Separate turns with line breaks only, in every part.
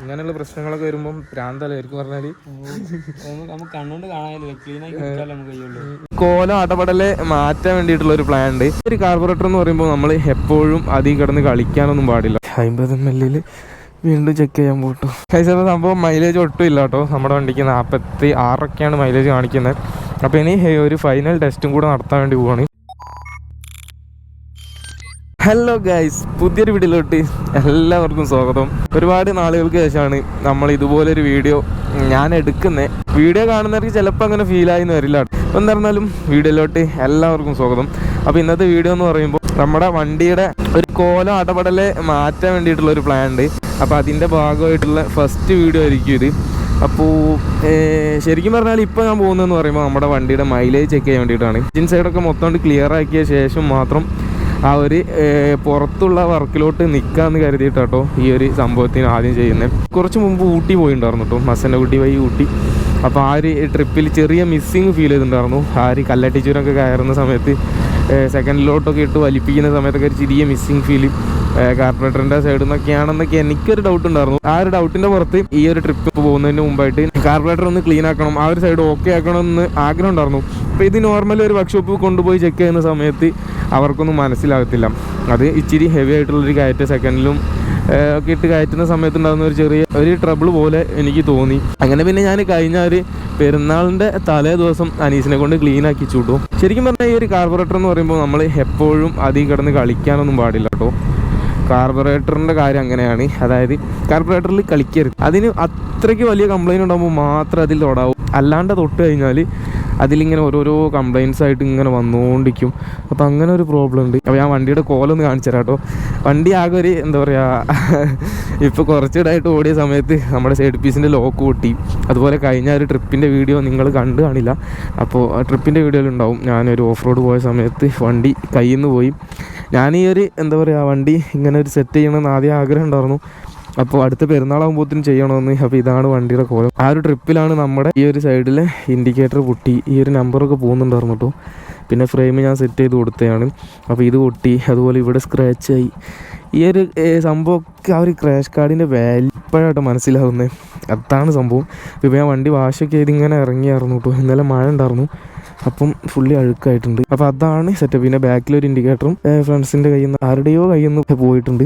ഇങ്ങനെയുള്ള പ്രശ്നങ്ങളൊക്കെ വരുമ്പം ഭ്രാന്തലായിരിക്കും പറഞ്ഞാൽ.
നമുക്ക് കണ്ണുകൊണ്ട് കാണാനില്ല ക്ലീൻ ആയി വെച്ചാലേ നമുക്ക് കഴിയുള്ളൂ
കോലം അടപടലെ മാറ്റാൻ വേണ്ടിയിട്ടുള്ള ഒരു പ്ലാൻ ഉണ്ട്. ഒരു കാർബറേറ്റർ എന്ന് പറയുമ്പോൾ നമ്മൾ എപ്പോഴും അതിൽ കിടന്ന് കളിക്കാനൊന്നും പാടില്ല. അമ്പത് എം എല്ലിൽ വീണ്ടും ചെക്ക് ചെയ്യാൻ പോട്ടു. കഴിച്ചപ്പോൾ സംഭവം മൈലേജ് ഒട്ടും ഇല്ല കേട്ടോ. നമ്മുടെ വണ്ടിക്ക് നാൽപ്പത്തി ആറൊക്കെയാണ് മൈലേജ് കാണിക്കുന്നത്. അപ്പോൾ ഇനി ഒരു ഫൈനൽ ടെസ്റ്റും കൂടെ നടത്താൻ വേണ്ടി പോവാണ്. ഹലോ ഗൈസ് പുതിയൊരു വീഡിയോയിലോട്ട് എല്ലാവർക്കും സ്വാഗതം. ഒരുപാട് നാളുകൾക്ക് ശേഷമാണ് നമ്മൾ ഇതുപോലൊരു വീഡിയോ ഞാൻ എടുക്കുന്നത് വീഡിയോ കാണുന്നവർക്ക് ചിലപ്പോൾ അങ്ങനെ ഫീലായി എന്ന് വരില്ല. എന്നിരുന്നാലും വീഡിയോയിലോട്ട് എല്ലാവർക്കും സ്വാഗതം. അപ്പോൾ ഇന്നത്തെ വീഡിയോ എന്ന് പറയുമ്പോൾ നമ്മുടെ വണ്ടിയുടെ ഒരു കോലം അടപടലെ മാറ്റാൻ വേണ്ടിയിട്ടുള്ള ഒരു പ്ലാൻ ഉണ്ട്. അപ്പോൾ അതിന്റെ ഭാഗമായിട്ടുള്ള ഫസ്റ്റ് വീഡിയോ ആയിരിക്കും ഇത്. അപ്പോൾ ശരിക്കും പറഞ്ഞാൽ ഇപ്പോൾ ഞാൻ പോകുന്നതെന്ന് പറയുമ്പോൾ നമ്മുടെ വണ്ടിയുടെ മൈലേജ് ചെക്ക് ചെയ്യാൻ വേണ്ടിയിട്ടാണ്. എഞ്ചിൻ സൈഡൊക്കെ മൊത്തം ക്ലിയർ ആക്കിയ ശേഷം മാത്രം ആ ഒരു പുറത്തുള്ള വർക്കിലോട്ട് നിൽക്കാമെന്ന് കരുതിയിട്ടാട്ടോ ഈ ഒരു സംഭവത്തിന് ആദ്യം ചെയ്യുന്നത് കുറച്ച് മുമ്പ് ഊട്ടി പോയിണ്ടായിരുന്നു കേട്ടോ കുട്ടി വഴി ഊട്ടി. അപ്പോൾ ആ ഒരു ട്രിപ്പിൽ ചെറിയ മിസ്സിങ് ഫീൽ ചെയ്തിട്ടുണ്ടായിരുന്നു ആ ഒരു കല്ലട്ടിച്ചൂരൊക്കെ കയറുന്ന സമയത്ത് സെക്കൻഡിലോട്ടൊക്കെ ഇട്ട് വലിപ്പിക്കുന്ന സമയത്തൊക്കെ ഒരു ചെറിയ മിസ്സിങ് ഫീൽ കാർപ്പറേറ്ററിന്റെ സൈഡിൽ നിന്നൊക്കെയാണെന്നൊക്കെ എനിക്കൊരു ഡൗട്ട് ഉണ്ടായിരുന്നു. ആ ഒരു ഡൗട്ടിന്റെ പുറത്ത് ഈ ഒരു ട്രിപ്പ് പോകുന്നതിന് മുമ്പായിട്ട് കാർപ്പറേറ്റർ ഒന്ന് ക്ലീൻ ആക്കണം ആ ഒരു സൈഡ് ഓക്കെ ആക്കണം എന്ന് ആഗ്രഹം ഉണ്ടായിരുന്നു. അപ്പോൾ ഇത് നോർമലി ഒരു വർക്ക്ഷോപ്പ് കൊണ്ടുപോയി ചെക്ക് ചെയ്യുന്ന സമയത്ത് അവർക്കൊന്നും മനസ്സിലാകത്തില്ല. അത് ഇച്ചിരി ഹെവി ആയിട്ടുള്ളൊരു കയറ്റ സെക്കൻഡിലും ഒക്കെ ഇട്ട് കയറ്റുന്ന സമയത്ത് ഉണ്ടാകുന്ന ഒരു ചെറിയ ഒരു ട്രബിൾ പോലെ എനിക്ക് തോന്നി. അങ്ങനെ പിന്നെ ഞാൻ കഴിഞ്ഞ ഒരു പെരുന്നാളിന്റെ തലേ ദിവസം അനീസിനെ കൊണ്ട് ക്ലീൻ ആക്കി ചൂട്ടു. ശരിക്കും പറഞ്ഞാൽ ഈ ഒരു കാർബറേറ്റർ എന്ന് പറയുമ്പോൾ നമ്മൾ എപ്പോഴും അതിൽ കിടന്ന് കളിക്കാനൊന്നും പാടില്ല കേട്ടോ കാർബറേറ്ററിന്റെ കാര്യം അങ്ങനെയാണ്. അതായത് കാർബറേറ്ററിൽ കളിക്കരുത്. അതിന് അത്രയ്ക്ക് വലിയ കംപ്ലൈന്റ് ഉണ്ടാകുമ്പോൾ മാത്രം അതിൽ തൊടാവും. അല്ലാണ്ട് തൊട്ട് കഴിഞ്ഞാൽ അതിലിങ്ങനെ ഓരോരോ കംപ്ലയിൻസ് ആയിട്ട് ഇങ്ങനെ വന്നുകൊണ്ടിരിക്കും അപ്പോൾ അങ്ങനെ ഒരു പ്രോബ്ലം ഉണ്ട്. അപ്പോൾ ഞാൻ വണ്ടിയുടെ കോലൊന്ന് കാണിച്ചു തരാം കേട്ടോ വണ്ടി ആകെ ഒരു എന്താ പറയുക ഇപ്പോൾ കുറച്ചിടായിട്ട് ഓടിയ സമയത്ത് നമ്മുടെ സൈഡ് പീസിന്റെ ലോക്ക് കൂട്ടി അതുപോലെ കഴിഞ്ഞ ഒരു ട്രിപ്പിന്റെ വീഡിയോ നിങ്ങൾ കണ്ടു കാണില്ല. അപ്പോൾ ട്രിപ്പിന്റെ വീഡിയോയിൽ ഉണ്ടാവും. ഞാനൊരു ഓഫ് റോഡ് പോയ സമയത്ത് വണ്ടി കയ്യിൽ നിന്ന് പോയി. ഞാൻ ഈ ഒരു എന്താ പറയുക വണ്ടി ഇങ്ങനെ ഒരു സെറ്റ് ചെയ്യണമെന്ന് ആദ്യം ആഗ്രഹം ഉണ്ടായിരുന്നു. അപ്പോൾ അടുത്ത പെരുന്നാളാകുമ്പോഴത്തേനും ചെയ്യണമെന്ന് അപ്പോൾ ഇതാണ് വണ്ടിയുടെ കോലം. ആ ഒരു ട്രിപ്പിലാണ് നമ്മുടെ ഈ ഒരു സൈഡിൽ ഇൻഡിക്കേറ്റർ പൊട്ടി. ഈ ഒരു നമ്പറൊക്കെ പോകുന്നുണ്ടായിരുന്നു കേട്ടോ. പിന്നെ ഫ്രെയിം ഞാൻ സെറ്റ് ചെയ്ത് കൊടുത്തതാണ്. അപ്പോൾ ഇത് പൊട്ടി. അതുപോലെ ഇവിടെ സ്ക്രാച്ച് ആയി. ഈ ഒരു സംഭവമൊക്കെ ആ ഒരു ക്രാഷ് കാർഡിന്റെ വാല്യൂ ഇപ്പോഴാട്ടോ മനസ്സിലാവുന്നത് അതാണ് സംഭവം. ഇപ്പോൾ ഞാൻ വണ്ടി വാഷൊക്കെ ചെയ്ത് ഇങ്ങനെ ഇറങ്ങിയായിരുന്നു കേട്ടോ. ഇന്നലെ മഴ ഉണ്ടായിരുന്നു. അപ്പം ഫുള്ളി അഴുക്കായിട്ടുണ്ട്. അപ്പോൾ അതാണ് സെറ്റപ്പ് പിന്നെ ബാക്കിലൊരു ഇൻഡിക്കേറ്ററും ഫ്രണ്ട്സിന്റെ കയ്യിൽ നിന്ന് ആരുടെയോ കയ്യിൽ നിന്ന് പോയിട്ടുണ്ട്.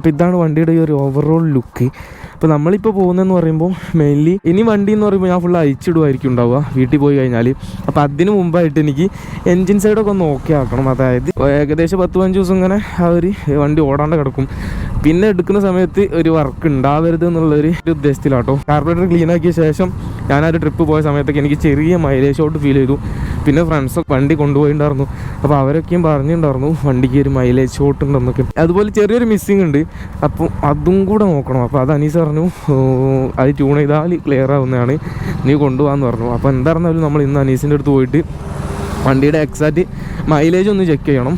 അപ്പോൾ ഇതാണ് വണ്ടിയുടെ ഈ ഒരു ഓവറോൾ ലുക്ക് അപ്പോൾ നമ്മളിപ്പോൾ പോകുന്നതെന്ന് പറയുമ്പോൾ മെയിൻലി ഇനി വണ്ടി എന്ന് പറയുമ്പോൾ ഞാൻ ഫുൾ അയച്ചിടുമായിരിക്കും ഉണ്ടാവുക. വീട്ടിൽ പോയി കഴിഞ്ഞാൽ അപ്പോൾ അതിന് മുമ്പായിട്ട് എനിക്ക് എൻജിൻ സൈഡൊക്കെ ഒന്ന് ഓക്കെ ആക്കണം. അതായത് ഏകദേശം പത്ത് പതിനഞ്ച് ദിവസം ഇങ്ങനെ ആ ഒരു വണ്ടി ഓടാണ്ട് കിടക്കും. പിന്നെ എടുക്കുന്ന സമയത്ത് ഒരു വർക്ക് ഉണ്ടാവരുത് എന്നുള്ളൊരു ഉദ്ദേശത്തിലാട്ടോ. കാർബറേറ്റർ ക്ലീൻ ആക്കിയ ശേഷം ഞാൻ ആ ഒരു ട്രിപ്പ് പോയ സമയത്തൊക്കെ എനിക്ക് ചെറിയ മൈലേജ് ഔട്ട് ഫീൽ ചെയ്തു. പിന്നെ ഫ്രണ്ട്സൊക്കെ വണ്ടി കൊണ്ടുപോയിട്ടുണ്ടായിരുന്നു അപ്പോൾ അവരൊക്കെയും പറഞ്ഞിട്ടുണ്ടായിരുന്നു വണ്ടിക്ക് ഒരു മൈലേജ് ഷോട്ട് ഉണ്ടെന്നൊക്കെ. അതുപോലെ ചെറിയൊരു മിസ്സിങ് ഉണ്ട്. അപ്പോൾ അതും കൂടെ നോക്കണം. അപ്പോൾ അത് അനീസ് പറഞ്ഞു "ഓ, അത് ട്യൂൺ ചെയ്താൽ ക്ലിയർ ആവുന്നതാണ്. നീ കൊണ്ടുപോകാമെന്ന് പറഞ്ഞു. അപ്പോൾ എന്തായിരുന്നാലും നമ്മൾ ഇന്ന് അനീസിന്റെ അടുത്ത് പോയിട്ട് വണ്ടിയുടെ എക്സാക്റ്റ് മൈലേജ് ഒന്ന് ചെക്ക് ചെയ്യണം.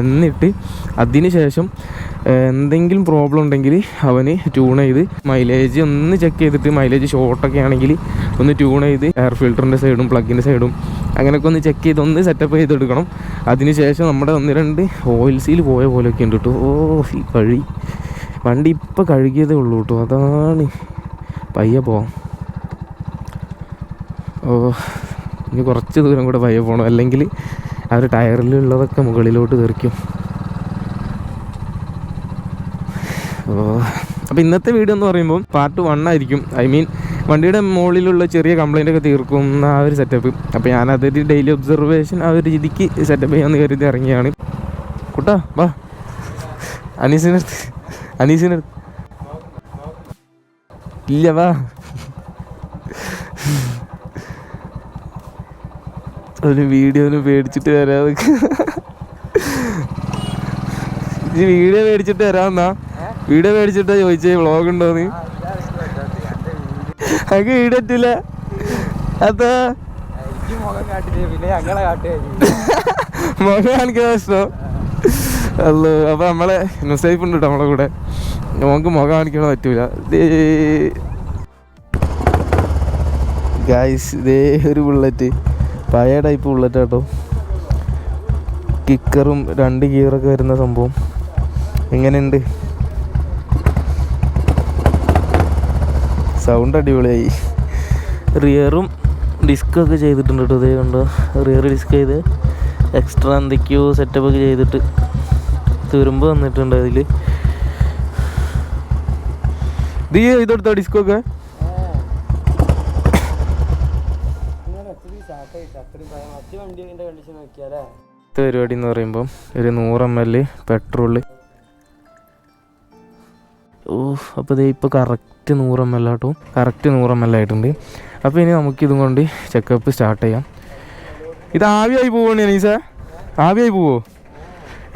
എന്നിട്ട് അതിന് ശേഷം എന്തെങ്കിലും പ്രോബ്ലം ഉണ്ടെങ്കിൽ അവന് ട്യൂൺ ചെയ്ത് മൈലേജ് ഒന്ന് ചെക്ക് ചെയ്തിട്ട് മൈലേജ് ഷോർട്ടൊക്കെ ആണെങ്കിൽ ഒന്ന് ട്യൂൺ ചെയ്ത് എയർ ഫിൽറ്ററിന്റെ സൈഡും പ്ലഗിന്റെ സൈഡും അങ്ങനെയൊക്കെ ഒന്ന് ചെക്ക് ചെയ്ത് ഒന്ന് സെറ്റപ്പ് ചെയ്തെടുക്കണം അതിന് ശേഷം നമ്മുടെ ഒന്ന് രണ്ട് ഓയിൽ സീൽ പോയ പോലെയൊക്കെ ഉണ്ട് കേട്ടോ ഓ ഈ കഴി വണ്ടി ഇപ്പോൾ കഴുകിയതേ ഉള്ളൂ കേട്ടോ അതാണ്. പയ്യെ പോവാം. ഓ ഇനി കുറച്ച് ദൂരം കൂടെ പയ്യെ പോകണം അല്ലെങ്കിൽ ആ ഒരു ടയറിലുള്ളതൊക്കെ മുകളിലോട്ട് തെറിക്കും. ഓ. അപ്പോൾ ഇന്നത്തെ വീഡിയോ എന്ന് പറയുമ്പോൾ പാർട്ട് വൺ ആയിരിക്കും. ഐ മീൻ വണ്ടിയുടെ മുകളിലുള്ള ചെറിയ കംപ്ലൈന്റ് ഒക്കെ തീർക്കുന്ന ആ ഒരു സെറ്റപ്പ് അപ്പോൾ ഞാൻ അതൊരു ഡെയിലി ഒബ്സർവേഷൻ ആ ഒരു രീതിക്ക് സെറ്റപ്പ് ചെയ്യാമെന്ന് കരുതി ഇറങ്ങിയാണ്. കുട്ടാ വാ. അനീസിനടുത്ത് അനീസിനടുത്ത് ഇല്ല വാ. ഒരു വീഡിയോന് പേടിച്ചിട്ട് വരാതെ ഈ വീഡിയോ മേടിച്ചിട്ട് തരാന്നാ വീഡിയോ മേടിച്ചിട്ട് ചോദിച്ചേ വ്ളോഗ് ഉണ്ടോ നീ അങ്ങ് പറ്റില്ല അതാ.
മുഖം
കാണിക്കാൻ ഇഷ്ടം. അല്ലോ അപ്പൊ നമ്മളെ നുസൈഫ് ഉണ്ട് കേട്ടോ നമ്മളെ കൂടെ. നമുക്ക് മുഖം കാണിക്കാൻ പറ്റൂല. ഗായ്സ് ഇതേ ഒരു ബുള്ളറ്റ് പഴയ ടൈപ്പ് ബുള്ളറ്റ് കേട്ടോ കിക്കറും രണ്ട് ഗിയറൊക്കെ വരുന്ന സംഭവം. എങ്ങനെയുണ്ട്? സൗണ്ട് അടിപൊളിയായി. റിയറും ഡിസ്ക് ഒക്കെ ചെയ്തിട്ടുണ്ട് കേട്ടോ ഇതേ കണ്ടോ? റിയർ ഡിസ്ക് ചെയ്ത് എക്സ്ട്രാ എന്തൊക്കെയോ സെറ്റപ്പ് ഒക്കെ ചെയ്തിട്ട് തുരുമ്പ് വന്നിട്ടുണ്ട് അതിൽ ഇത് ഇതെടുത്തോ ഡിസ്കൊക്കെ
നോക്കിയാലേ?
അടുത്ത പരിപാടി എന്ന് പറയുമ്പം ഒരു നൂറ് എം എൽ പെട്രോൾ ഓ അപ്പോൾ ഇതേ ഇപ്പോൾ കറക്റ്റ് നൂറ് എം എൽ ആട്ടോ. കറക്റ്റ് നൂറ് എം എൽ ആയിട്ടുണ്ട്. അപ്പോൾ ഇനി നമുക്കിതും കൊണ്ട് ചെക്കപ്പ് സ്റ്റാർട്ട് ചെയ്യാം. ഇത് ആവിയായി പോവുകയാണ് അനീസ? ആവിയായി പോവോ?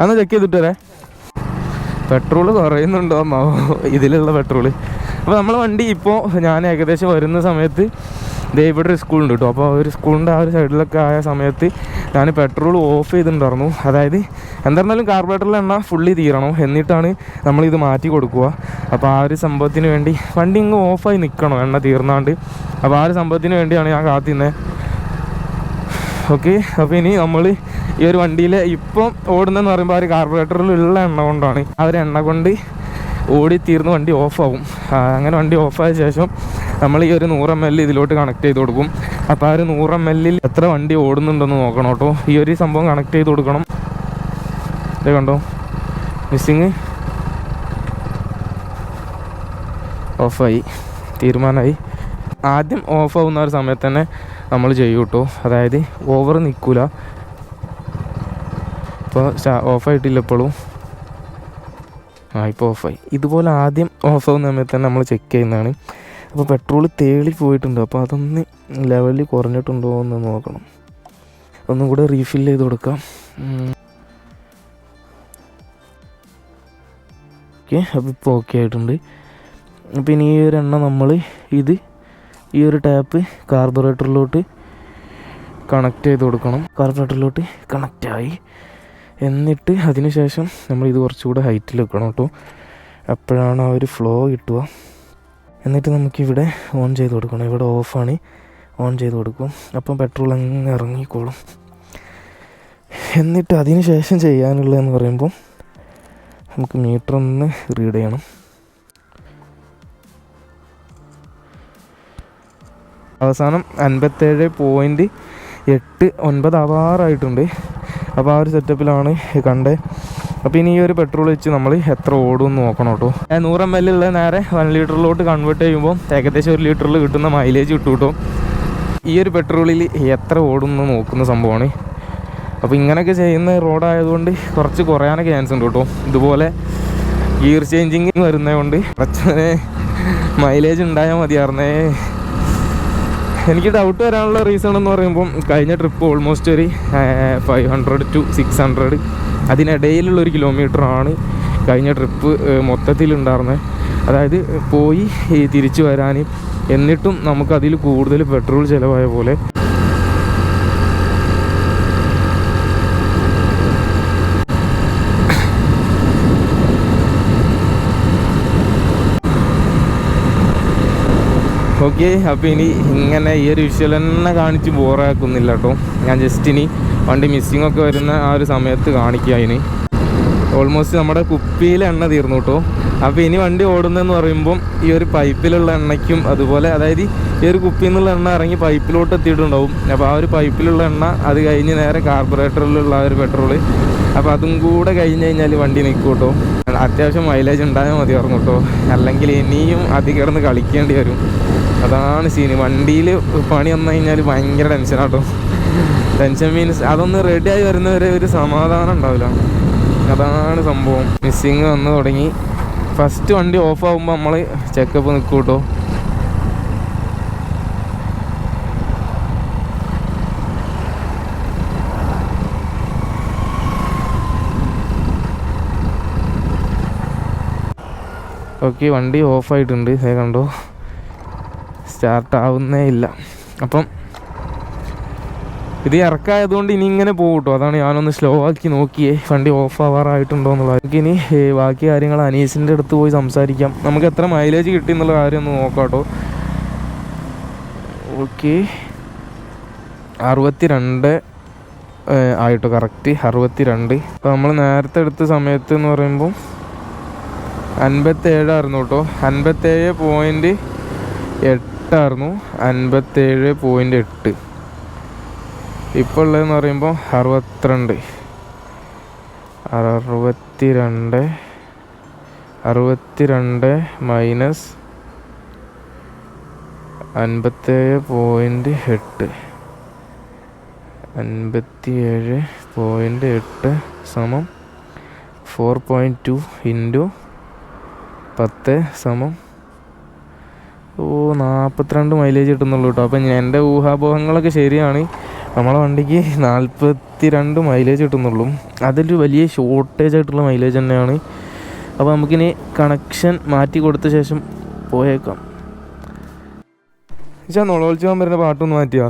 അന്ന് ചെക്ക് ചെയ്തിട്ട് വരാം പെട്രോൾ കുറയുന്നുണ്ടോ അമ്മാവോ? ഇതിലുള്ള പെട്രോൾ അപ്പോൾ നമ്മളെ വണ്ടി ഇപ്പോൾ ഞാൻ ഏകദേശം വരുന്ന സമയത്ത് ദേ ഇവിടെ ഒരു സ്കൂളുണ്ട് കേട്ടോ അപ്പോൾ ഒരു സ്കൂളിന്റെ ആ ഒരു സൈഡിലൊക്കെ ആയ സമയത്ത് ഞാൻ പെട്രോൾ ഓഫ് ചെയ്തിട്ടുണ്ടായിരുന്നു. അതായത് എന്തായിരുന്നാലും കാർബറേറ്ററിലെ എണ്ണ ഫുള്ളി തീരണം എന്നിട്ടാണ് നമ്മളിത് മാറ്റി കൊടുക്കുക. അപ്പോൾ ആ ഒരു സംഭവത്തിന് വേണ്ടി വണ്ടി ഇങ്ങ് ഓഫായി നിൽക്കണം എണ്ണ തീർന്നാണ്ട്. അപ്പോൾ ആ ഒരു സംഭവത്തിന് വേണ്ടിയാണ് ഞാൻ കാത്തിരുന്നത് ഓക്കെ അപ്പോൾ ഇനി നമ്മൾ ഈ ഒരു വണ്ടിയിൽ ഇപ്പം ഓടുന്നതെന്ന് പറയുമ്പോൾ ആ ഒരു കാർബറേറ്ററിലുള്ള എണ്ണ കൊണ്ടാണ്. ആ ഒരു എണ്ണ കൊണ്ട് ഓടി തീർന്ന് വണ്ടി ഓഫാവും അങ്ങനെ വണ്ടി ഓഫായ ശേഷം നമ്മൾ ഈ ഒരു നൂറ് എം എൽ ഇതിലോട്ട് കണക്ട് ചെയ്ത് കൊടുക്കും. അപ്പോൾ ആ ഒരു നൂറ് എം എല്ലിൽ എത്ര വണ്ടി ഓടുന്നുണ്ടെന്ന് നോക്കണം കേട്ടോ. ഈ ഒരു സംഭവം കണക്ട് ചെയ്ത് കൊടുക്കണം. ഇത് കണ്ടോ? മിസ്സിങ് ഓഫായി തീരുമാനമായി. ആദ്യം ഓഫ് ആവുന്ന ഒരു സമയത്ത് തന്നെ നമ്മൾ ചെയ്യും കേട്ടോ. അതായത് ഓവർ നിൽക്കൂല ഇപ്പോൾ ഓഫായിട്ടില്ല ഇപ്പോഴും ആ ഇപ്പോൾ ഓഫായി ഇതുപോലെ ആദ്യം ഓഫ് ആവുന്ന സമയത്ത് തന്നെ നമ്മൾ ചെക്ക് ചെയ്യുന്നതാണ്. അപ്പോൾ പെട്രോൾ തേളി പോയിട്ടുണ്ട്. അപ്പോൾ അതൊന്ന് ലെവലിൽ കുറഞ്ഞിട്ടുണ്ടോ എന്ന് നോക്കണം. ഒന്നും കൂടെ റീഫിൽ ചെയ്ത് കൊടുക്കാം. ഓക്കെ അപ്പോൾ ഇപ്പോൾ ഓക്കെ ആയിട്ടുണ്ട്. അപ്പോൾ ഇനി ഈ ഒരു എണ്ണ നമ്മൾ ഇത് ഈ ഒരു ടാപ്പ് കാർബറേറ്ററിലോട്ട് കണക്ട് ചെയ്ത് കൊടുക്കണം. കാർബറേറ്ററിലോട്ട് കണക്റ്റ് ആയി. എന്നിട്ട് അതിന് ശേഷം നമ്മൾ ഇത് കുറച്ചുകൂടെ ഹൈറ്റിൽ വെക്കണം കേട്ടോ. അപ്പോഴാണ് ആ ഒരു ഫ്ലോ കിട്ടുക. എന്നിട്ട് നമുക്കിവിടെ ഓൺ ചെയ്ത് കൊടുക്കണം. ഇവിടെ ഓഫാണ് ഓൺ ചെയ്ത് കൊടുക്കും. അപ്പം പെട്രോൾ അങ്ങ് ഇറങ്ങിക്കോളും. എന്നിട്ട് അതിന് ശേഷം ചെയ്യാനുള്ളതെന്ന് പറയുമ്പോൾ നമുക്ക് മീറ്റർ ഒന്ന് റീഡ് ചെയ്യണം. അവസാനം അൻപത്തേഴ് പോയിന്റ് എട്ട് ഒൻപത് ആവാറായിട്ടുണ്ട്. അപ്പോൾ ആ ഒരു സെറ്റപ്പിലാണ് കണ്ടത്. അപ്പോൾ ഇനി ഈ ഒരു പെട്രോൾ വെച്ച് നമ്മൾ എത്ര ഓടും എന്ന് നോക്കണം കേട്ടോ. നൂറ് എം എൽ ഉള്ള നേരെ വൺ ലിറ്ററിലോട്ട് കൺവേർട്ട് ചെയ്യുമ്പോൾ ഏകദേശം ഒരു ലിറ്ററിൽ കിട്ടുന്ന മൈലേജ് കിട്ടും കേട്ടോ. ഈ ഒരു പെട്രോളിൽ എത്ര ഓടും എന്ന് നോക്കുന്ന സംഭവമാണ് അപ്പോൾ ഇങ്ങനെയൊക്കെ ചെയ്യുന്ന റോഡായതുകൊണ്ട് കുറച്ച് കുറയാനൊക്കെ ചാൻസ് ഉണ്ട് കേട്ടോ. ഇതുപോലെ ഗിയർ ചേഞ്ചിങ് വരുന്നതുകൊണ്ട് കുറച്ച് മൈലേജ് ഉണ്ടായാൽ മതിയായിരുന്നേ എനിക്ക് ഡൗട്ട് വരാനുള്ള റീസൺ എന്ന് പറയുമ്പം കഴിഞ്ഞ ട്രിപ്പ് ഓൾമോസ്റ്റ് ഒരു five hundred to six hundred അതിനിടയിലുള്ള ഒരു കിലോമീറ്ററാണ് കഴിഞ്ഞ ട്രിപ്പ് മൊത്തത്തിലുണ്ടായിരുന്നത് അതായത് പോയി തിരിച്ചു വരാൻ എന്നിട്ടും നമുക്കതിൽ കൂടുതൽ പെട്രോൾ ചിലവായ പോലെ ഓക്കെ അപ്പോൾ ഇനി ഇങ്ങനെ ഈ ഒരു വിഷ്വൽ തന്നെ കാണിച്ച് ബോറാക്കുന്നില്ല കേട്ടോ ഞാൻ ജസ്റ്റ് ഇനി വണ്ടി മിസ്സിംഗ് ഒക്കെ വരുന്ന ആ ഒരു സമയത്ത് കാണിക്കുക ഇനി. ഓൾമോസ്റ്റ് നമ്മുടെ കുപ്പിയിൽ എണ്ണ തീർന്നു കേട്ടോ അപ്പോൾ ഇനി വണ്ടി ഓടുന്നതെന്ന് പറയുമ്പം ഈ ഒരു പൈപ്പിലുള്ള എണ്ണയ്ക്കും അതുപോലെ അതായത് ഈ ഒരു കുപ്പിയിൽ നിന്നുള്ള എണ്ണ ഇറങ്ങി പൈപ്പിലോട്ട് എത്തിയിട്ടുണ്ടാവും. അപ്പോൾ ആ ഒരു പൈപ്പിലുള്ള എണ്ണ അത് കഴിഞ്ഞ് നേരെ കാർബറേറ്ററിലുള്ള ആ ഒരു പെട്രോൾ അപ്പോൾ അതും കൂടെ കഴിഞ്ഞ് കഴിഞ്ഞാൽ വണ്ടി നിൽക്കും കേട്ടോ അത്യാവശ്യം മൈലേജ് ഉണ്ടായാൽ മതിയായിരുന്നു കേട്ടോ അല്ലെങ്കിൽ ഇനിയും അതി കിടന്ന് കളിക്കേണ്ടി വരും. അതാണ് സീന് വണ്ടിയിൽ പണി വന്നു കഴിഞ്ഞാൽ ഭയങ്കര ടെൻഷനാട്ടോ ടെൻഷൻ മീൻസ് അതൊന്ന് റെഡിയായി വരുന്നവരെ ഒരു സമാധാനം ഉണ്ടാവില്ല. അതാണ് സംഭവം. മിസ്സിങ് വന്ന് തുടങ്ങി. ഫസ്റ്റ് വണ്ടി ഓഫ് ആകുമ്പോൾ നമ്മൾ ചെക്കപ്പ് നിൽക്കും കേട്ടോ ഓക്കെ വണ്ടി ഓഫായിട്ടുണ്ട് കണ്ടോ? സ്റ്റാർട്ട് ആവുന്നേ ഇല്ല. അപ്പം ഇത് ഇറക്കായതുകൊണ്ട് ഇനി ഇങ്ങനെ പോകും കേട്ടോ അതാണ് ഞാനൊന്ന് സ്ലോ ആക്കി നോക്കിയേ. വണ്ടി ഓഫ് ആവാറായിട്ടുണ്ടോ എന്നുള്ളത് നമുക്ക് ഇനി ബാക്കി കാര്യങ്ങൾ അനീസിന്റെ അടുത്ത് പോയി സംസാരിക്കാം. നമുക്ക് എത്ര മൈലേജ് കിട്ടി എന്നുള്ള കാര്യം ഒന്ന് നോക്കാം കേട്ടോ ഓക്കെ. അറുപത്തി രണ്ട് ആയിട്ടോ. കറക്റ്റ് അറുപത്തി രണ്ട് അപ്പോൾ നമ്മൾ നേരത്തെ എടുത്ത സമയത്ത് എന്ന് പറയുമ്പോൾ അൻപത്തേഴായിരുന്നു കേട്ടോ. അൻപത്തേഴ് പോയിന്റ് എട്ടായിരുന്നു. അൻപത്തേഴ് പോയിന്റ് എട്ട്. ഇപ്പോൾ ഉള്ളതെന്ന് പറയുമ്പോൾ അറുപത്തിരണ്ട്. അറുപത്തി രണ്ട് അറുപത്തി രണ്ട് മൈനസ് അൻപത്തേഴ് പോയിന്റ് എട്ട്. അൻപത്തിയേഴ് പോയിന്റ് എട്ട് സമം ഫോർ പോയിന്റ് ടു ഇന്റു പത്ത് സമം ഓ നാൽപ്പത്തിരണ്ട് മൈലേജ് കിട്ടുന്നുള്ളൂ കേട്ടോ അപ്പം എന്റെ ഊഹാപോഹങ്ങളൊക്കെ ശരിയാണ്. നമ്മളെ വണ്ടിക്ക് നാൽപ്പത്തി രണ്ട് മൈലേജ് കിട്ടുന്നുള്ളൂ. അതൊരു വലിയ ഷോർട്ടേജ് ആയിട്ടുള്ള മൈലേജ് തന്നെയാണ്. അപ്പോൾ നമുക്കിനി കണക്ഷൻ മാറ്റി കൊടുത്ത ശേഷം പോയേക്കാം. ചാ നുളവളിച്ചാൻ വരുന്ന പാട്ടൊന്ന് മാറ്റിയാ?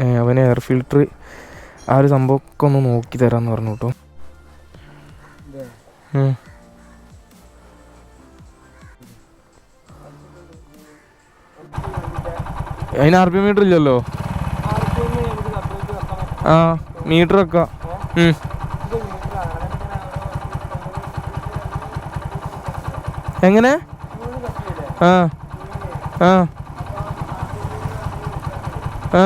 അവൻ അവന് എയർ ഫിൽട്ടർ ആ ഒരു സംഭവമൊക്കെ ഒന്ന് നോക്കി തരാമെന്ന് പറഞ്ഞു കേട്ടോ അതിന് ആർ പി മീറ്റർ ഇല്ലല്ലോ. ആ മീറ്റർ വെക്കാം. എങ്ങനെ? ആ ആ. ആ.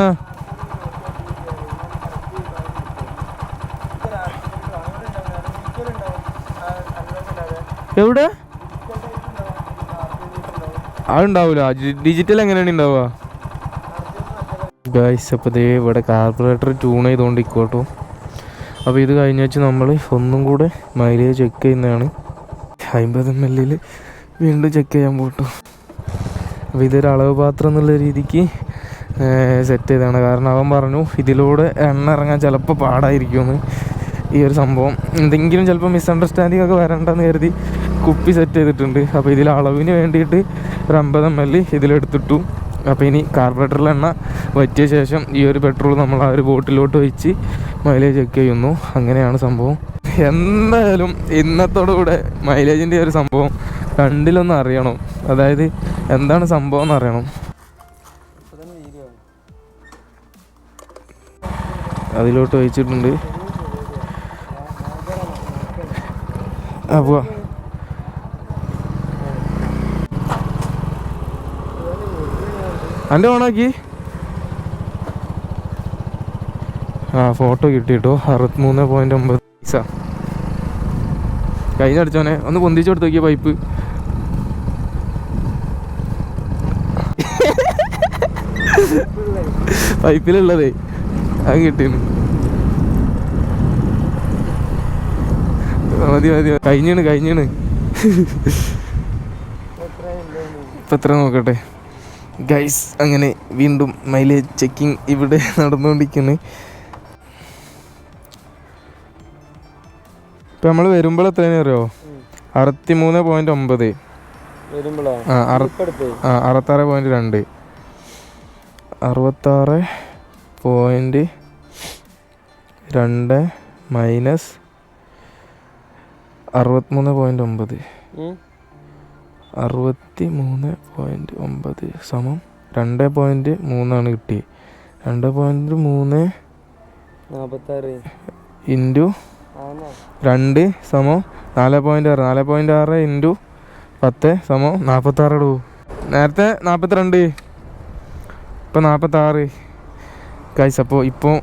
എവിടെ? അതുണ്ടാവൂല ഡിജിറ്റൽ എങ്ങനെയാണ് ഉണ്ടാവുക? ഗൈസ് അപ്പോൾ ദേ ഇവിടെ കാർബറേറ്റർ ട്യൂൺ ചെയ്തുകൊണ്ട് ചെയ്തുകൊണ്ടിരിക്കോട്ടോ അപ്പോൾ ഇത് കഴിഞ്ഞ വെച്ച് നമ്മൾ ഒന്നും കൂടെ മൈലേജ് ചെക്ക് ചെയ്യുന്നതാണ്. അമ്പത് എം എല്ലിൽ വീണ്ടും ചെക്ക് ചെയ്യാൻ പോട്ടു. അപ്പോൾ ഇതൊരു അളവ് പാത്രം എന്നുള്ള രീതിക്ക് സെറ്റ് ചെയ്തതാണ്. കാരണം അവൻ പറഞ്ഞു ഇതിലൂടെ എണ്ണ ഇറങ്ങാൻ ചിലപ്പോൾ പാടായിരിക്കുമെന്ന്. ഈ ഒരു സംഭവം. എന്തെങ്കിലും ചിലപ്പോൾ മിസ്അണ്ടർസ്റ്റാൻഡിങ് ഒക്കെ വരണ്ടെന്ന് കരുതി കുപ്പി സെറ്റ് ചെയ്തിട്ടുണ്ട്. അപ്പോൾ ഇതിൽ അളവിന് വേണ്ടിയിട്ട് ഒരു അമ്പത് എം എൽ ഇതിലെടുത്തിട്ടു. അപ്പോൾ ഇനി കാർബറേറ്ററിൽ എണ്ണ വറ്റിയ ശേഷം ഈ ഒരു പെട്രോൾ നമ്മൾ ആ ഒരു ബോട്ടിലോട്ട് വെച്ച് മൈലേജ് ചെക്ക് ചെയ്യുന്നു. അങ്ങനെയാണ് സംഭവം. എന്തായാലും ഇന്നത്തോടുകൂടെ മൈലേജിന്റെ ഒരു സംഭവം കണ്ടിലൊന്ന് അറിയണം. അതായത് എന്താണ് സംഭവം എന്ന് അറിയണം. അതിലോട്ട് വഹിച്ചിട്ടുണ്ട് ആ പോവാ എന്റെ ഓണാക്കി? ആ ഫോട്ടോ കിട്ടിട്ടോ. അറുപത്തിമൂന്ന് പോയിന്റ് ഒമ്പത് പൈസ. കഴിഞ്ഞ അടിച്ചോനെ ഒന്ന് പൊന്തിച്ചു കൊടുത്തു നോക്കിയ പൈപ്പ് പൈപ്പിലുള്ളതേ അത് കിട്ടി മതി മതി. കഴിഞ്ഞാണ് കഴിഞ്ഞാണ്. ഇപ്പം എത്ര നോക്കട്ടെ? ഗൈസ് അങ്ങനെ വീണ്ടും മൈലേജ് ചെക്കിംഗ് ഇവിടെ നടന്നുകൊണ്ടിരിക്കുന്നു. ഇപ്പം നമ്മൾ വരുമ്പോൾ എത്രയാണ് അറിയോ? അറുപത്തി മൂന്ന് പോയിന്റ് ഒമ്പത്. ആ അറുപത്താറ് പോയിന്റ് രണ്ട്. അറുപത്താറ് പോയിന്റ് രണ്ട് മൈനസ് അറുപത്തിമൂന്ന് പോയിന്റ് ഒമ്പത്. അറുപത്തി മൂന്ന് പോയിന്റ് ഒമ്പത് സമം രണ്ട് പോയിന്റ് മൂന്നാണ് കിട്ടിയത് രണ്ട് പോയിന്റ് മൂന്ന് നാൽപ്പത്താറ്
ഇന്റു
രണ്ട് സമം നാല് പോയിന്റ് ആറ്. നാല് പോയിന്റ് ആറ് ഇന്റു പത്ത് സമം നാൽപ്പത്താറ് ഇടൂ. നേരത്തെ നാൽപ്പത്തിരണ്ട് ഇപ്പം നാൽപ്പത്താറ് കാഴ്ച അപ്പോൾ ഇപ്പോൾ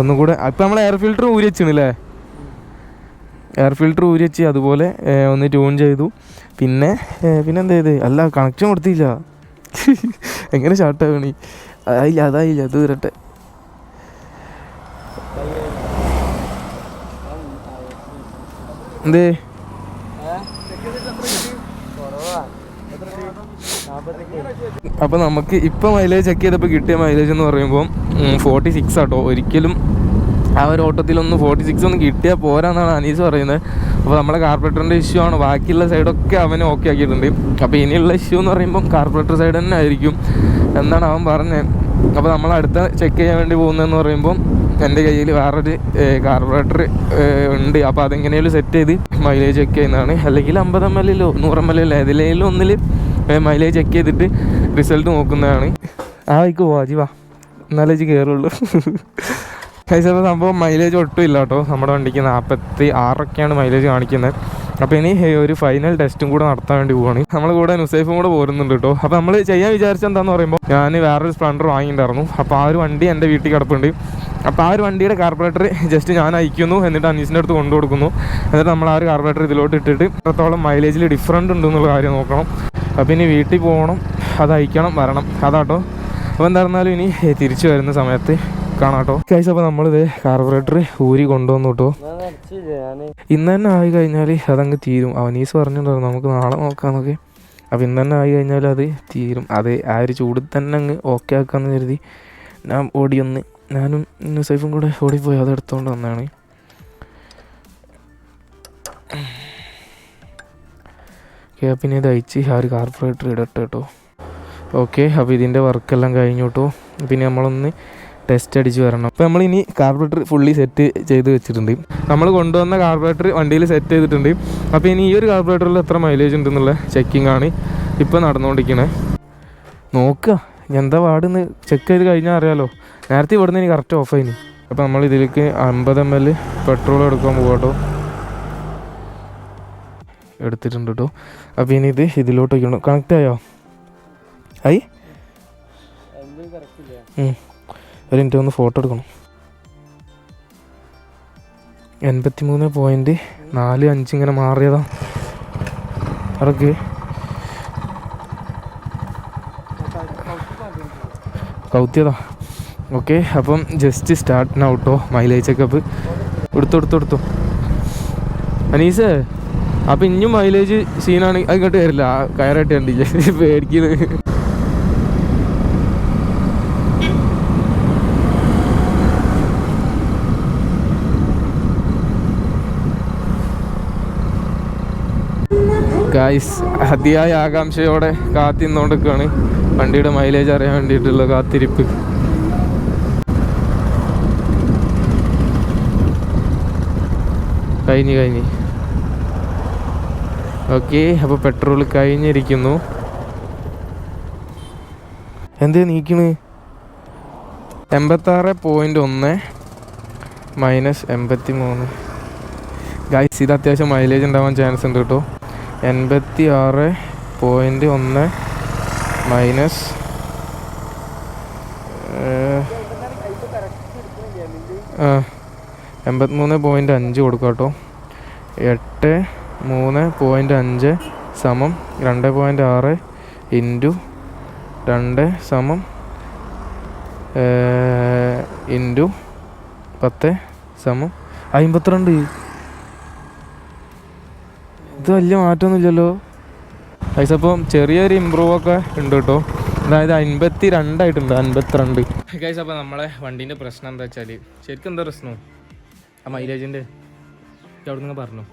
ഒന്നും കൂടെ ഇപ്പം നമ്മൾ എയർ ഫിൽറ്റർ ഊരി വെച്ചിണല്ലേ എയർ ഫിൽറ്റർ ഊരി വെച്ച് അതുപോലെ ഒന്ന് ട്യൂൺ ചെയ്തു. പിന്നെ പിന്നെ എന്താ ചെയ്ത് അല്ല കണക്ഷൻ കൊടുത്തില്ല. എങ്ങനെ ഷാർട്ടാകണി അതായില്ല അതായില്ല അത് വരട്ടെ. എന്തേ? അപ്പോൾ നമുക്ക് ഇപ്പോൾ മൈലേജ് ചെക്ക് ചെയ്തപ്പോൾ കിട്ടിയ മൈലേജ് എന്ന് പറയുമ്പോൾ ഫോർട്ടി സിക്സ് ആട്ടോ ഒരിക്കലും ആ ഒരു ഓട്ടത്തിലൊന്ന് ഫോർട്ടി സിക്സ് ഒന്ന് കിട്ടിയാൽ പോരാന്നാണ് അനീസ് പറയുന്നത്. അപ്പോൾ നമ്മുടെ കാർപ്പറേറ്ററിന്റെ ഇഷ്യൂ ആണ്. ബാക്കിയുള്ള സൈഡൊക്കെ അവനെ ഓക്കെ ആക്കിയിട്ടുണ്ട്. അപ്പോൾ ഇനിയുള്ള ഇഷ്യൂ എന്ന് പറയുമ്പം കാർപ്പറേറ്റർ സൈഡ് തന്നെ ആയിരിക്കും എന്നാണ് അവൻ പറഞ്ഞത്. അപ്പോൾ നമ്മൾ അടുത്ത ചെക്ക് ചെയ്യാൻ വേണ്ടി പോകുന്നതെന്ന് പറയുമ്പോൾ എന്റെ കയ്യിൽ വേറൊരു കാർബറേറ്റർ ഉണ്ട്. അപ്പോൾ അതെങ്ങനെയും സെറ്റ് ചെയ്ത് മൈലേജ് ചെക്ക് ചെയ്യുന്നതാണ്. അല്ലെങ്കിൽ അമ്പത് എം എല്ലോ നൂറ് എം എല്ലോ ഏതിലേലും ഒന്നിൽ മൈലേജ് ചെക്ക് ചെയ്തിട്ട് റിസൾട്ട് നോക്കുന്നതാണ്. ആ വയ്ക്ക് പോവാ ജി വാ. എന്നാലേ ജി കയറുള്ളൂ കഴിച്ചപ്പോൾ സംഭവം മൈലേജ് ഒട്ടും ഇല്ല കേട്ടോ. നമ്മുടെ വണ്ടിക്ക് നാൽപ്പത്തി ആറൊക്കെയാണ് മൈലേജ് കാണിക്കുന്നത്. അപ്പോൾ ഇനി ഒരു ഫൈനൽ ടെസ്റ്റും കൂടെ നടത്താൻ വേണ്ടി പോവാണ്. നമ്മൾ കൂടെ നുസൈഫും കൂടെ പോരുന്നുണ്ട് കേട്ടോ. അപ്പോൾ നമ്മൾ ചെയ്യാൻ വിചാരിച്ച എന്താണെന്ന് പറയുമ്പോൾ ഞാൻ വേറൊരു സ്പ്ലണ്ടർ വാങ്ങിയിട്ടുണ്ടായിരുന്നു. അപ്പോൾ ആ ഒരു വണ്ടി എന്റെ വീട്ടിൽ കിടപ്പുണ്ട്. അപ്പോൾ ആ ഒരു വണ്ടിയുടെ കാർബറേറ്റർ ജസ്റ്റ് ഞാൻ അയക്കുന്നു. എന്നിട്ട് അനീസിന്റെ അടുത്ത് കൊണ്ടു കൊടുക്കുന്നു. എന്നിട്ട് നമ്മൾ ആ ഒരു കാർബറേറ്റർ ഇതിലോട്ട് ഇട്ടിട്ട് എത്രത്തോളം മൈലേജിൽ ഡിഫറന്റ് ഉണ്ടെന്നുള്ള കാര്യം നോക്കണം. അപ്പോൾ ഇനി വീട്ടിൽ പോകണം അത് അയക്കണം വരണം. അതാട്ടോ. അപ്പോൾ എന്തായിരുന്നാലും ഇനി തിരിച്ചു വരുന്ന സമയത്ത് കാണാം കേട്ടോ കഴിച്ച് അപ്പോൾ നമ്മളിത് കാർബറേറ്റർ ഊരി കൊണ്ടുവന്നു കേട്ടോ ഇന്ന് തന്നെ ആയി കഴിഞ്ഞാൽ അതങ്ങ് തീരും. അവനീസ് പറഞ്ഞിട്ടുണ്ടായിരുന്നു നമുക്ക് നാളെ നോക്കാന്നൊക്കെ. അപ്പോൾ ഇന്ന് തന്നെ ആയി കഴിഞ്ഞാൽ അത് തീരും. അത് ആ ഒരു ചൂട് തന്നെ അങ്ങ് ഓക്കെ ആക്കാമെന്ന് കരുതി ഞാൻ ഓടിയൊന്ന് ഞാനും സൈഫും കൂടെ ഓടിപ്പോയി. അത് എടുത്തുകൊണ്ട് വന്നാണ് ഓക്കെ പിന്നെ ഇത് അയച്ച് ആ ഒരു കാർബറേറ്റർ ഇടട്ടെ കേട്ടോ ഓക്കെ അപ്പോൾ ഇതിന്റെ വർക്കെല്ലാം കഴിഞ്ഞു കേട്ടോ പിന്നെ നമ്മളൊന്ന് ടെസ്റ്റ് അടിച്ച് വരണം. അപ്പോൾ നമ്മളിനി കാർബറേറ്റർ ഫുള്ളി സെറ്റ് ചെയ്ത് വെച്ചിട്ടുണ്ട്. നമ്മൾ കൊണ്ടുവന്ന കാർബറേറ്റർ വണ്ടിയിൽ സെറ്റ് ചെയ്തിട്ടുണ്ട്. അപ്പോൾ ഇനി ഈ ഒരു കാർബറേറ്ററിൽ എത്ര മൈലേജ് ഉണ്ടെന്നുള്ള ചെക്കിംഗ് ആണ് ഇപ്പോൾ നടന്നുകൊണ്ടിരിക്കണേ. നോക്കുക എന്താ പാടെന്ന്? ചെക്ക് ചെയ്ത് കഴിഞ്ഞാൽ അറിയാലോ. നേരത്തെ ഇവിടുന്ന് ഇനി കറക്റ്റ് ഓഫ് ആയിനി. അപ്പോൾ നമ്മൾ ഇതിലേക്ക് അമ്പത് എം എൽ പെട്രോൾ എടുക്കാൻ പോകട്ടോ എടുത്തിട്ടുണ്ട് കേട്ടോ അപ്പോൾ ഇനി ഇത് ഇതിലോട്ട് വയ്ക്കണം കണക്റ്റ് ആയോ ആയി
കറക്റ്റ്.
ഒരു മിനിറ്റ് ഒന്ന് ഫോട്ടോ എടുക്കണം. എൺപത്തി മൂന്ന് പോയിന്റ് നാല് അഞ്ച് ഇങ്ങനെ മാറിയതാ. അതൊക്കെ. കൗത്തിയതാ. ഓക്കെ അപ്പം ജസ്റ്റ് സ്റ്റാർട്ടിന് ഔട്ടോ മൈലേജ് ചെക്കപ്പ് എടുത്തു എടുത്തു എടുത്തു. അനീസേ അപ്പം ഇനിയും മൈലേജ് സീനാണ് അങ്ങോട്ട് വരില്ല. കയറായിട്ട് കണ്ടില്ലേ? പേടിക്കുന്നത് ഗായ്സ് അതിയായ ആകാംക്ഷയോടെ കാത്തിന്നുകൊണ്ടിരിക്കുകയാണ് വണ്ടിയുടെ മൈലേജ് അറിയാൻ വേണ്ടിയിട്ടുള്ള കാത്തിരിപ്പ്. കഴിഞ്ഞ് കഴിഞ്ഞ്. ഓക്കെ അപ്പോൾ പെട്രോൾ കഴിഞ്ഞിരിക്കുന്നു. എന്തേ നീക്കണ്? എൺപത്താറ് പോയിന്റ് ഒന്ന് മൈനസ് എൺപത്തി മൂന്ന് ഗൈസ് ഇത് അത്യാവശ്യം മൈലേജ് ഉണ്ടാവാൻ ചാൻസ് ഉണ്ട് കേട്ടോ. എൺപത്തി ആറ് പോയിന്റ് ഒന്ന് മൈനസ് എൺപത്തിമൂന്ന് പോയിന്റ് അഞ്ച് കൊടുക്കാം കേട്ടോ. എട്ട് മൂന്ന് പോയിന്റ് അഞ്ച് സമം രണ്ട് പോയിന്റ് ആറ് ഇന്റു രണ്ട് സമം ഇന്റു പത്ത് സമം. അമ്പത്തിരണ്ട് ഇത് വലിയ മാറ്റമൊന്നുമില്ലല്ലോ പൈസ അപ്പം ചെറിയൊരു ഇമ്പ്രൂവ് ഒക്കെ ഉണ്ട് കേട്ടോ. അതായത് അൻപത്തി രണ്ടായിട്ടുണ്ട് അൻപത്തിരണ്ട്. ഗൈസ് അപ്പോൾ നമ്മളെ വണ്ടീന്റെ പ്രശ്നം എന്താ വെച്ചാൽ ശരിക്കും എന്താ പ്രശ്നം? ആ മൈലേജിന്റെ അവിടെ നിന്ന് പറഞ്ഞു.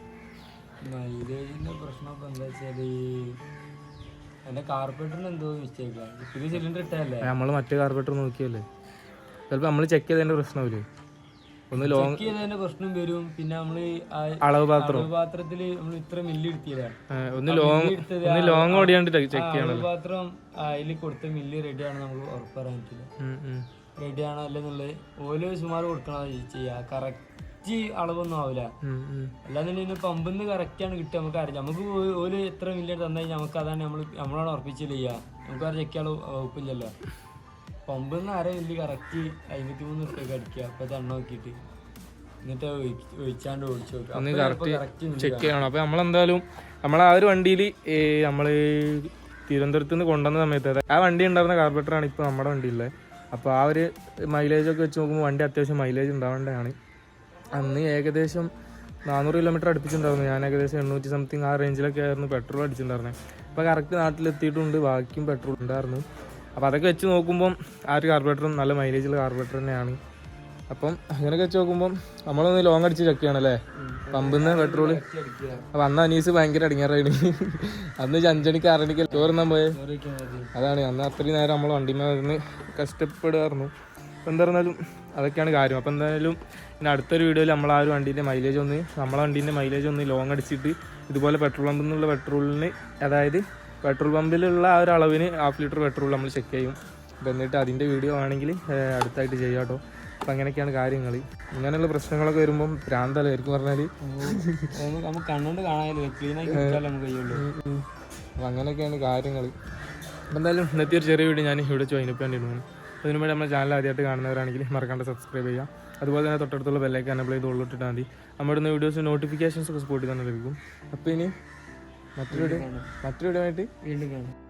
മൈലേജിന്റെ പ്രശ്നം ഇപ്പൊ എന്താ വെച്ചാൽ എന്റെ കാർപ്പറ്ററിന് എന്തോ മിസ്റ്റേക്കാണ് സിലിണ്ടർ ഇട്ടല്ലേ
നമ്മൾ മറ്റേ കാർപ്പറ്റർ നോക്കിയല്ലേ? ചിലപ്പോൾ നമ്മൾ ചെക്ക് ചെയ്തതിന്റെ പ്രശ്നമില്ലേ ഒന്ന് ലോങ്
പ്രശ്നം വരും. പിന്നെ നമ്മൾ ആ
അളവ് പാത്രം.
പാത്രത്തിൽ നമ്മൾ ഇത്ര മില്ല് എടുത്തില്ല
ആ, ഒന്ന് ലോങ് ഒന്ന് ലോങ് ഓടിയാണ്ട് ചെക്ക് ചെയ്യണം
പാത്രം അതിൽ കൊടുത്ത മില്ല് റെഡിയാണ് നമുക്ക് ഉറപ്പറിയാൻ പറ്റില്ല.
ഉം, ഉം.
റെഡിയാണോ അല്ലെന്നുള്ളത് ഓൽ സുമാർ കൊടുക്കണോ ചെയ്യാ കറക്റ്റ് അളവൊന്നും ആവില്ല. അല്ലാന്നുണ്ടെങ്കിൽ പമ്പിന്ന് കറക്റ്റ് ആണ് കിട്ടുക നമുക്ക് അറിയാം നമുക്ക് ഓൽ എത്ര മില്യൺ തന്നു കഴിഞ്ഞാൽ നമുക്ക് അതാണ് നമ്മൾ നമ്മളാണ് ഉറപ്പിച്ചില്ല ചെയ്യുക നമുക്ക് ചെക്ക് ചെക്കാൾ വകുപ്പില്ലല്ലോ. പമ്പിൽ നിന്ന് അര വലിയ കറക്റ്റ് അമ്പത്തി മൂന്ന് റുപ്യൊക്കെ അടിക്കുക അപ്പൊ എണ്ണ നോക്കിയിട്ട്. എന്നിട്ട് ഒഴി- ഒഴിച്ചാണ്ട് ഓടിച്ചു
ഒന്ന് കറക്റ്റ്
കറക്റ്റ്
ചെക്ക് ചെയ്യണം. അപ്പൊ നമ്മളെന്തായാലും നമ്മൾ ആ ഒരു വണ്ടിയിൽ നമ്മൾ തിരുവനന്തപുരത്ത് നിന്ന് കൊണ്ടുവന്ന സമയത്ത് ആ വണ്ടി ഉണ്ടായിരുന്ന കാർബറേറ്ററാണ് ഇപ്പോൾ നമ്മുടെ വണ്ടിയുള്ളത് അപ്പോൾ ആ ഒരു മൈലേജ് ഒക്കെ വെച്ച് നോക്കുമ്പോൾ വണ്ടി അത്യാവശ്യം മൈലേജ് ഉണ്ടാവേണ്ടതാണ്. അന്ന് ഏകദേശം നാനൂറ് കിലോമീറ്റർ അടുപ്പിച്ചിട്ടുണ്ടായിരുന്നു. ഞാൻ ഏകദേശം എണ്ണൂറ്റി സംതിങ് ആ റേഞ്ചിലൊക്കെ ആയിരുന്നു പെട്രോൾ അടിച്ചിട്ടുണ്ടായിരുന്നത് അപ്പോൾ കറക്റ്റ് നാട്ടിലെത്തിയിട്ടുണ്ട്. ബാക്കിയും പെട്രോൾ ഉണ്ടായിരുന്നു. അപ്പോൾ അതൊക്കെ വെച്ച് നോക്കുമ്പം ആ ഒരു കാർബറേറ്ററും നല്ല മൈലേജുള്ള കാർബറേറ്റർ തന്നെയാണ്. അപ്പം അങ്ങനെയൊക്കെ വെച്ച് നോക്കുമ്പം നമ്മളൊന്ന് ലോങ് അടിച്ച് ചെക്ക് ചെയ്യണല്ലേ? പമ്പിൽ നിന്ന് പെട്രോൾ അപ്പം അന്ന് അനീസ് ഭയങ്കര അടിങ്ങാറായി അന്ന് അഞ്ചണിക്ക് ആറണിക്ക് ചോറുന്നാൻ പോയെ? അതാണ്. അന്ന് അത്രയും നേരം നമ്മൾ വണ്ടിമേ നിന്ന് കഷ്ടപ്പെടുമായിരുന്നു അപ്പം എന്തായിരുന്നാലും അതൊക്കെയാണ് കാര്യം. അപ്പം എന്തായാലും ഇനി അടുത്തൊരു വീഡിയോയിൽ നമ്മൾ ആ ഒരു വണ്ടീന്റെ മൈലേജ് ഒന്ന് നമ്മളെ വണ്ടീന്റെ മൈലേജ് ഒന്ന് ലോങ് അടിച്ചിട്ട് ഇതുപോലെ പെട്രോൾ പമ്പിൽ നിന്നുള്ള പെട്രോളിന് അതായത് പെട്രോൾ പമ്പിലുള്ള ആ ഒരു അളവിന് ഹാഫ് ലിറ്റർ പെട്രോൾ നമ്മൾ ചെക്ക് ചെയ്യും. എന്നിട്ട് അതിന്റെ വീഡിയോ ആണെങ്കിൽ അടുത്തായിട്ട് ചെയ്യാം കേട്ടോ. അപ്പം അങ്ങനെയൊക്കെയാണ് കാര്യങ്ങൾ ഇങ്ങനെയുള്ള പ്രശ്നങ്ങളൊക്കെ വരുമ്പം ഭ്രാന്തലായിരിക്കും പറഞ്ഞാൽ
നമുക്ക് കണ്ണുകൊണ്ട് കാണാമല്ലോ ക്ലീനായി നമുക്ക് കഴിയുള്ളൂ.
അപ്പം അങ്ങനെയൊക്കെയാണ് കാര്യങ്ങൾ അപ്പം എന്തായാലും ഇന്നത്തെ ഒരു ചെറിയ വീഡിയോ ഞാൻ ഇവിടെ ചോദിനപ്പ് വേണ്ടിയിരുന്നു അതിനു വേണ്ടി നമ്മുടെ ചാനൽ ആദ്യമായിട്ട് കാണുന്നവരാണെങ്കിൽ മറക്കാണ്ട് സബ്സ്ക്രൈബ് ചെയ്യാം അതുപോലെ തന്നെ തൊട്ടടുത്തുള്ള ബെല്ലൈക്കാൻ അപ്ലൈ ചെയ്ത് ഉള്ളിട്ടിട്ടാൽ മതി. നമ്മുടെ വീഡിയോസ് നോട്ടിഫിക്കേഷൻസ് ഒക്കെ സ്പോട്ടിൽ തന്നെ ലഭിക്കും അപ്പോൾ ഇനി മറ്റൊരു മറ്റൊരു
വീണ്ടും കാണാം.